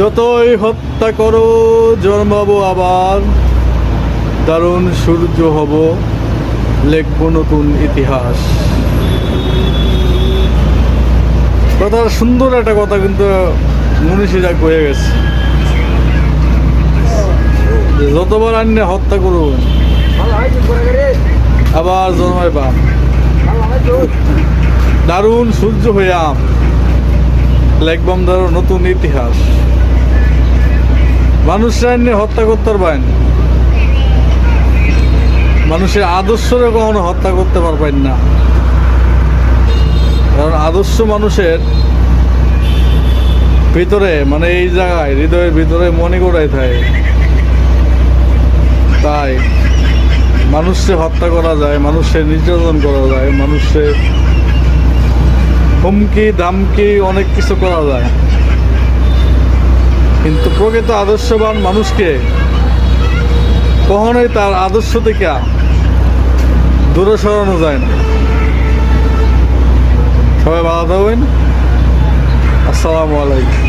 যতই হত্যা করো, জন্মাবো আবার। দারুণ সূর্য হব, লিখব নতুন ইতিহাস। কথা সুন্দর একটা কথা, কিন্তু মনীষীরা কয়ে গেছে। যতবার আন্য হত্যা করুন, আবার জন্মায় জন্মাইবা দারুণ সূর্য হইয়াম লেখবাম দারুণ নতুন ইতিহাস। মানুষরা এমনি হত্যা করতে পারবেন মানুষের আদর্শরে কখনো হত্যা করতে পারবেন না। কারণ আদর্শ মানুষের ভিতরে মানে এই জায়গায়, হৃদয়ের ভিতরে মনে করাই থাকে। তাই মানুষকে হত্যা করা যায় মানুষের নির্যাতন করা যায়, মানুষের হুমকি, দামকি, অনেক কিছু করা যায়। কিন্তু প্রকৃত আদর্শবান মানুষকে কখনোই তার আদর্শ থেকে দূরে সরানো যায় না। সবাই ভালো দেবেন আসসালামু আলাইকুম।